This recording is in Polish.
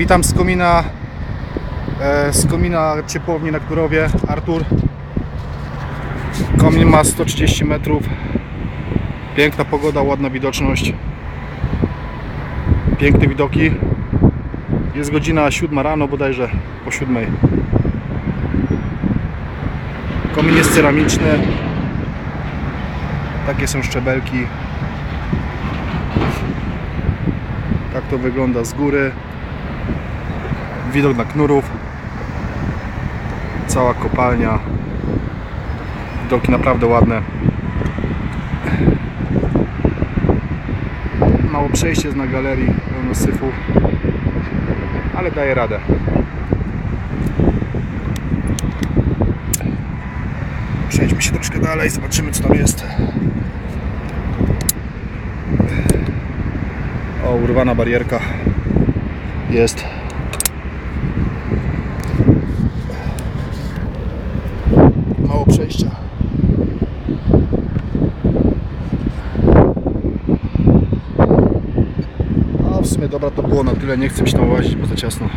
Witam z komina, e, z komina ciepłowni na Knurowie, Artur. Komin ma 130 metrów. Piękna pogoda, ładna widoczność. Piękne widoki. Jest godzina 7 rano, bodajże po 7. Komin jest ceramiczny. Takie są szczebelki. Tak to wygląda z góry. Widok na knurów. Cała kopalnia. Widoki naprawdę ładne. Mało przejście jest na galerii, pełno syfu. Ale daje radę. Przejdźmy się troszkę dalej, zobaczymy co tam jest. O, urwana barierka jest. Mało przejścia. A w sumie dobra to było na tyle, nie chcę mi się tam łazić, bo za ciasno.